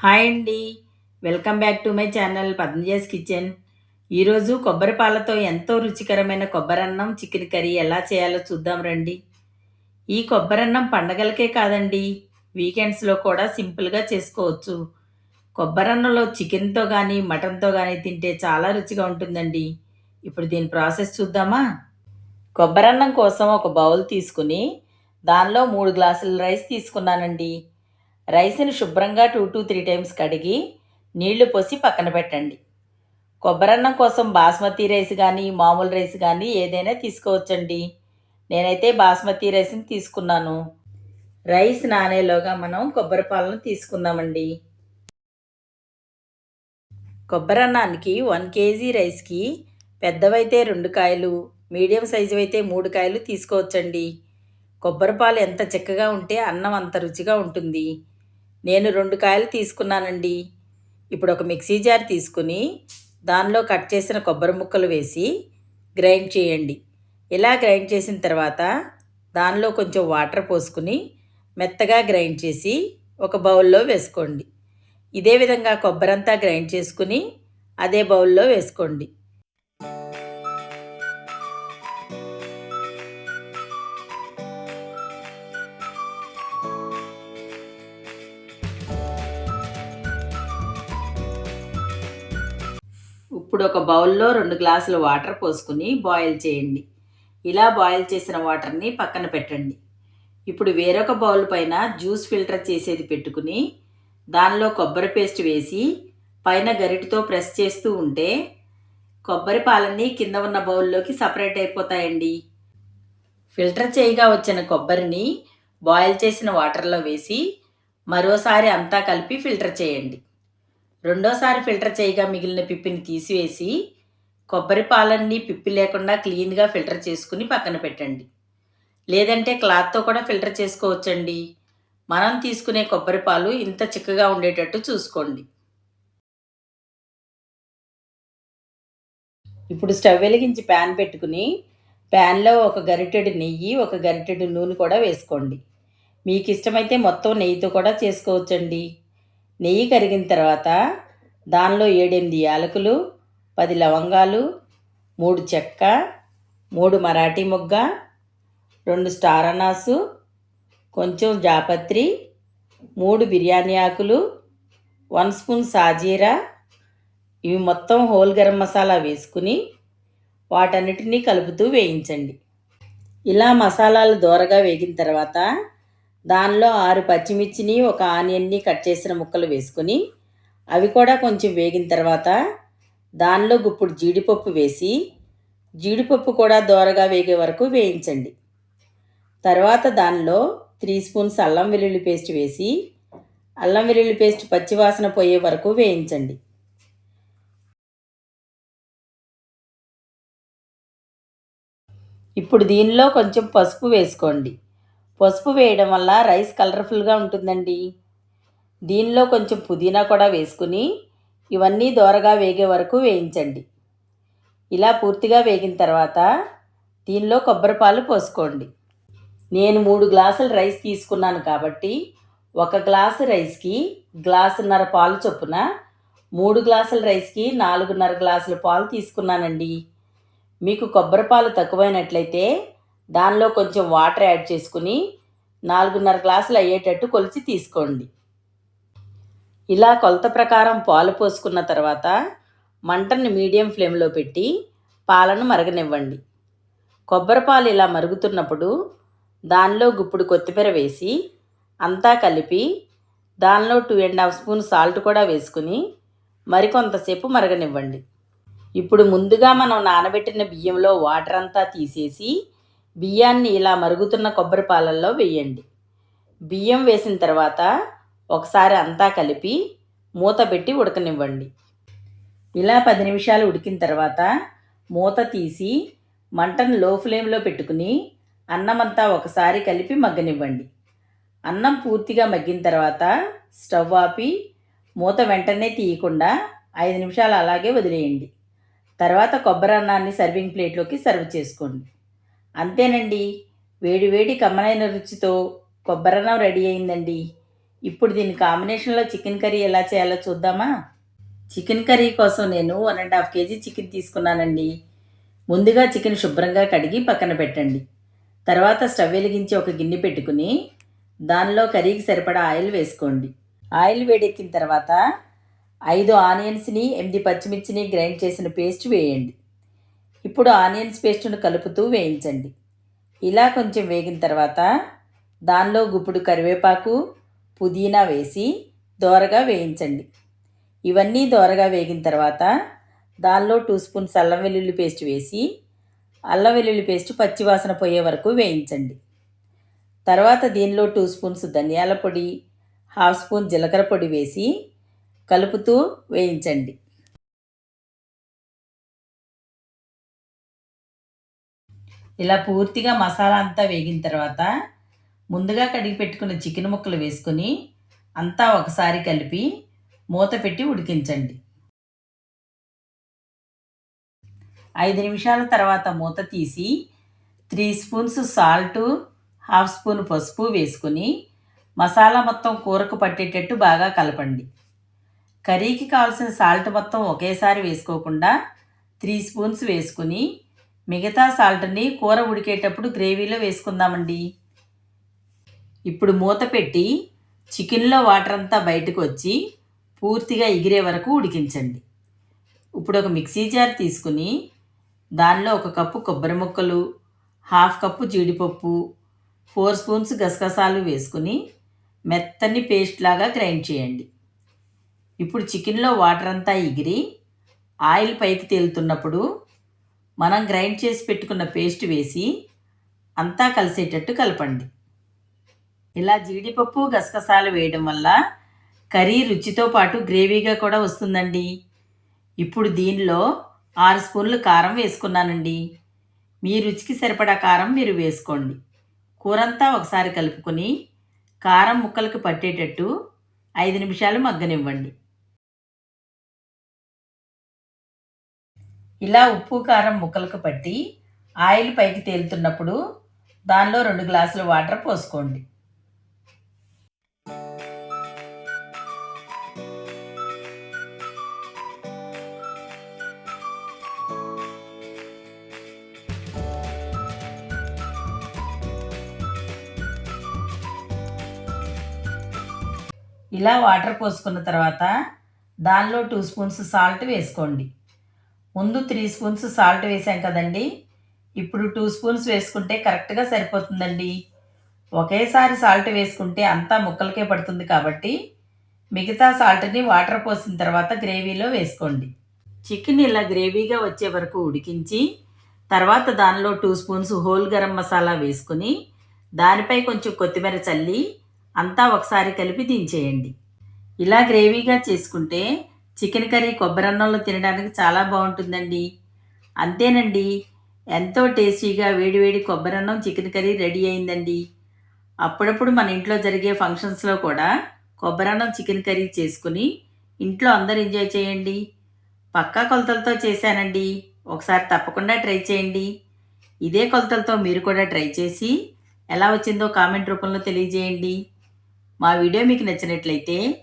Hi అండి. Welcome back to my channel Padmaja's kitchen. ఈరోజు కొబ్బరి పాలతో ఎంతో రుచికరమైన కొబ్బరన్నం చికెన్ కర్రీ ఎలా చేయాలో చూద్దాం రండి. ఈ కొబ్బరన్నం పండగలకే కాదండి వీకెండ్స్లో కూడా సింపుల్గా చేసుకోవచ్చు. కొబ్బరన్నంలో చికెన్తో కానీ మటన్తో కానీ తింటే చాలా రుచిగా ఉంటుందండి. ఇప్పుడు దీని ప్రాసెస్ చూద్దామా? కొబ్బరన్నం కోసం ఒక బౌల్ తీసుకుని దానిలో మూడు గ్లాసుల రైస్ తీసుకున్నానండి. రైస్ని శుభ్రంగా టూ టూ త్రీ టైమ్స్ కడిగి నీళ్ళు పోసి పక్కన పెట్టండి. కొబ్బరన్నం కోసం బాస్మతి రైస్ కానీ మామూలు రైస్ కానీ ఏదైనా తీసుకోవచ్చండి. నేనైతే బాస్మతి రైస్ని తీసుకున్నాను. రైస్ నానేలోగా మనం కొబ్బరి పాలను తీసుకుందామండి. కొబ్బరన్నానికి వన్ కేజీ రైస్కి పెద్దవైతే రెండు కాయలు మీడియం సైజు అయితే మూడు కాయలు తీసుకోవచ్చండి. కొబ్బరి పాలు ఎంత చిక్కగా ఉంటే అన్నం అంత రుచిగా ఉంటుంది. నేను రెండు కాయలు తీసుకున్నానండి. ఇప్పుడు ఒక మిక్సీ జార్ తీసుకుని దానిలో కట్ చేసిన కొబ్బరి ముక్కలు వేసి గ్రైండ్ చేయండి. ఇలా గ్రైండ్ చేసిన తర్వాత దానిలో కొంచెం వాటర్ పోసుకుని మెత్తగా గ్రైండ్ చేసి ఒక బౌల్లో వేసుకోండి. ఇదే విధంగా కొబ్బరంతా గ్రైండ్ చేసుకుని అదే బౌల్లో వేసుకోండి. ఇప్పుడు ఒక బౌల్లో రెండు గ్లాసులు వాటర్ పోసుకుని బాయిల్ చేయండి. ఇలా బాయిల్ చేసిన వాటర్ని పక్కన పెట్టండి. ఇప్పుడు వేరొక బౌల్ పైన జ్యూస్ ఫిల్టర్ చేసేది పెట్టుకుని దానిలో కొబ్బరి పేస్ట్ వేసి పైన గరిటితో ప్రెస్ చేస్తూ ఉంటే కొబ్బరి పాలన్నీ కింద ఉన్న బౌల్లోకి సపరేట్ అయిపోతాయండి. ఫిల్టర్ చేయగా వచ్చిన కొబ్బరిని బాయిల్ చేసిన వాటర్లో వేసి మరోసారి అంతా కలిపి ఫిల్టర్ చేయండి. రెండోసారి ఫిల్టర్ చేయగా మిగిలిన పిప్పిని తీసివేసి కొబ్బరి పాలన్నీ పిప్పి లేకుండా క్లీన్గా ఫిల్టర్ చేసుకుని పక్కన పెట్టండి. లేదంటే క్లాత్తో కూడా ఫిల్టర్ చేసుకోవచ్చండి. మనం తీసుకునే కొబ్బరి పాలు ఇంత చిక్కగా ఉండేటట్టు చూసుకోండి. ఇప్పుడు స్టవ్ వెలిగించి ప్యాన్ పెట్టుకుని ప్యాన్లో ఒక గరిటెడు నెయ్యి ఒక గరిటెడు నూనె కూడా వేసుకోండి. మీకు ఇష్టమైతే మొత్తం నెయ్యితో కూడా చేసుకోవచ్చండి. నెయ్యి కరిగిన తర్వాత దానిలో ఏడెనిమిది యాలకులు పది లవంగాలు మూడు చెక్క మూడు మరాఠీ మొగ్గ రెండు స్టార్ అనాసు కొంచెం జాపత్రి మూడు బిర్యానీ ఆకులు వన్ స్పూన్ సాజీరా ఇవి మొత్తం హోల్ గరం మసాలా వేసుకుని వాటన్నిటినీ కలుపుతూ వేయించండి. ఇలా మసాలాలు దూరగా వేగిన తర్వాత దానిలో ఆరు పచ్చిమిర్చిని ఒక ఆనియన్ని కట్ చేసిన ముక్కలు వేసుకొని అవి కూడా కొంచెం వేగిన తర్వాత దానిలో గుప్పుడు జీడిపప్పు వేసి జీడిపప్పు కూడా దోరగా వేగే వరకు వేయించండి. తర్వాత దానిలో త్రీ స్పూన్స్ అల్లం వెల్లుల్లి పేస్ట్ వేసి అల్లం వెల్లుల్లి పేస్ట్ పచ్చివాసన పోయే వరకు వేయించండి. ఇప్పుడు దీనిలో కొంచెం పసుపు వేసుకోండి. పసుపు వేయడం వల్ల రైస్ కలర్ఫుల్గా ఉంటుందండి. దీనిలో కొంచెం పుదీనా కూడా వేసుకుని ఇవన్నీ దోరగా వేగే వరకు వేయించండి. ఇలా పూర్తిగా వేగిన తర్వాత దీనిలో కొబ్బరిపాలు పోసుకోండి. నేను మూడు గ్లాసుల రైస్ తీసుకున్నాను కాబట్టి ఒక గ్లాసు రైస్కి గ్లాసున్నర పాలు చొప్పున మూడు గ్లాసుల రైస్కి నాలుగున్నర గ్లాసుల పాలు తీసుకున్నానండి. మీకు కొబ్బరి పాలు తక్కువైనట్లయితే దానిలో కొంచెం వాటర్ యాడ్ చేసుకుని నాలుగున్నర గ్లాసులు అయ్యేటట్టు కొలిచి తీసుకోండి. ఇలా కొలత ప్రకారం పాలు పోసుకున్న తర్వాత మంటను మీడియం ఫ్లేమ్లో పెట్టి పాలను మరగనివ్వండి. కొబ్బరి పాలు ఇలా మరుగుతున్నప్పుడు దానిలో గుప్పుడు కొత్తిమీర వేసి అంతా కలిపి దానిలో two and half spoon salt కూడా వేసుకుని మరికొంతసేపు మరగనివ్వండి. ఇప్పుడు ముందుగా మనం నానబెట్టిన బియ్యంలో వాటర్ అంతా తీసేసి బియ్యాన్ని ఇలా మరుగుతున్న కొబ్బరి పాలల్లో వేయండి. బియ్యం వేసిన తర్వాత ఒకసారి అంతా కలిపి మూత పెట్టి ఉడకనివ్వండి. ఇలా పది నిమిషాలు ఉడికిన తర్వాత మూత తీసి మంటను లో ఫ్లేమ్లో పెట్టుకుని అన్నమంతా ఒకసారి కలిపి మగ్గనివ్వండి. అన్నం పూర్తిగా మగ్గిన తర్వాత స్టవ్ ఆపి మూత వెంటనే తీయకుండా ఐదు నిమిషాలు అలాగే వదిలేయండి. తర్వాత కొబ్బరి అన్నాన్ని సర్వింగ్ ప్లేట్లోకి సర్వ్ చేసుకోండి. అంతేనండి. వేడివేడి కమ్మనైన రుచితో కొబ్బరన్నం రెడీ అయిందండి. ఇప్పుడు దీని కాంబినేషన్లో చికెన్ కర్రీ ఎలా చేయాలో చూద్దామా? చికెన్ కర్రీ కోసం నేను one and half KG chicken తీసుకున్నానండి. ముందుగా చికెన్ శుభ్రంగా కడిగి పక్కన పెట్టండి. తర్వాత స్టవ్ వెలిగించి ఒక గిన్నె పెట్టుకుని దానిలో కర్రీకి సరిపడా ఆయిల్ వేసుకోండి. ఆయిల్ వేడెక్కిన తర్వాత ఐదు ఆనియన్స్ని ఎనిమిది పచ్చిమిర్చిని గ్రైండ్ చేసిన పేస్ట్ వేయండి. ఇప్పుడు ఆనియన్స్ పేస్ట్ను కలుపుతూ వేయించండి. ఇలా కొంచెం వేగిన తర్వాత దానిలో గుప్పుడు కరివేపాకు పుదీనా వేసి దోరగా వేయించండి. ఇవన్నీ దోరగా వేగిన తర్వాత దానిలో టూ స్పూన్స్ అల్లం వెల్లుల్లి పేస్ట్ వేసి అల్లం వెల్లుల్లి పేస్ట్ పచ్చివాసన పోయే వరకు వేయించండి. తర్వాత దీనిలో టూ స్పూన్స్ ధనియాల పొడి హాఫ్ స్పూన్ జీలకర్ర పొడి వేసి కలుపుతూ వేయించండి. ఇలా పూర్తిగా మసాలా అంతా వేగిన తర్వాత ముందుగా కడిగి పెట్టుకున్న చికెన్ ముక్కలు వేసుకొని అంతా ఒకసారి కలిపి మూత పెట్టి ఉడికించండి. ఐదు నిమిషాల తర్వాత మూత తీసి three spoons salt half spoon పసుపు వేసుకొని మసాలా మొత్తం కూరకు పట్టేటట్టు బాగా కలపండి. కర్రీకి కావాల్సిన సాల్ట్ మొత్తం ఒకేసారి వేసుకోకుండా త్రీ స్పూన్స్ వేసుకుని మిగతా సాల్ట్ని కూర ఉడికేటప్పుడు గ్రేవీలో వేసుకుందామండి. ఇప్పుడు మూత పెట్టి చికెన్లో వాటర్ అంతా బయటకు వచ్చి పూర్తిగా ఎగిరే వరకు ఉడికించండి. ఇప్పుడు ఒక మిక్సీ జార్ తీసుకుని దానిలో ఒక కప్పు కొబ్బరి ముక్కలు హాఫ్ కప్పు జీడిపప్పు ఫోర్ స్పూన్స్ గసగసాలు వేసుకుని మెత్తని పేస్ట్ లాగా గ్రైండ్ చేయండి. ఇప్పుడు చికెన్లో వాటర్ అంతా ఎగిరి ఆయిల్ పైకి తేలుతున్నప్పుడు మనం గ్రైండ్ చేసి పెట్టుకున్న పేస్ట్ వేసి అంతా కలిసేటట్టు కలపండి. ఇలా జీడిపప్పు గసగసాలు వేయడం వల్ల కర్రీ రుచితో పాటు గ్రేవీగా కూడా వస్తుందండి. ఇప్పుడు దీనిలో ఆరు స్పూన్లు కారం వేసుకున్నానండి. మీ రుచికి సరిపడా కారం మీరు వేసుకోండి. కూరంతా ఒకసారి కలుపుకొని కారం ముక్కలకు పట్టేటట్టు ఐదు నిమిషాలు మగ్గనివ్వండి. ఇలా ఉప్పు కారం ముక్కలకు పట్టి ఆయిల్ పైకి తేలుతున్నప్పుడు దానిలో రెండు గ్లాసులు వాటర్ పోసుకోండి. ఇలా వాటర్ పోసుకున్న తర్వాత దానిలో టూ స్పూన్స్ సాల్ట్ వేసుకోండి. ముందు త్రీ స్పూన్స్ సాల్ట్ వేసాం కదండి. ఇప్పుడు టూ స్పూన్స్ వేసుకుంటే కరెక్ట్గా సరిపోతుందండి. ఒకేసారి సాల్ట్ వేసుకుంటే అంతా ముక్కలకే పడుతుంది కాబట్టి మిగతా సాల్ట్ని వాటర్ పోసిన తర్వాత గ్రేవీలో వేసుకోండి. చికెన్ ఇలా గ్రేవీగా వచ్చే వరకు ఉడికించి తర్వాత దానిలో two spoons whole garam masala వేసుకుని దానిపై కొంచెం కొత్తిమీర చల్లి అంతా ఒకసారి కలిపి దించేయండి. ఇలా గ్రేవీగా చేసుకుంటే చికెన్ కర్రీ కొబ్బరి అన్నంలో తినడానికి చాలా బాగుంటుందండి. అంతేనండి. ఎంతో టేస్టీగా వేడివేడి కొబ్బరి అన్నం చికెన్ కర్రీ రెడీ అయిందండి. అప్పుడప్పుడు మన ఇంట్లో జరిగే ఫంక్షన్స్లో కూడా కొబ్బరి అన్నం చికెన్ కర్రీ చేసుకుని ఇంట్లో అందరు ఎంజాయ్ చేయండి. పక్కా కొలతలతో చేశానండి. ఒకసారి తప్పకుండా ట్రై చేయండి. ఇదే కొలతలతో మీరు కూడా ట్రై చేసి ఎలా వచ్చిందో కామెంట్ రూపంలో తెలియజేయండి. మా వీడియో మీకు నచ్చినట్లయితే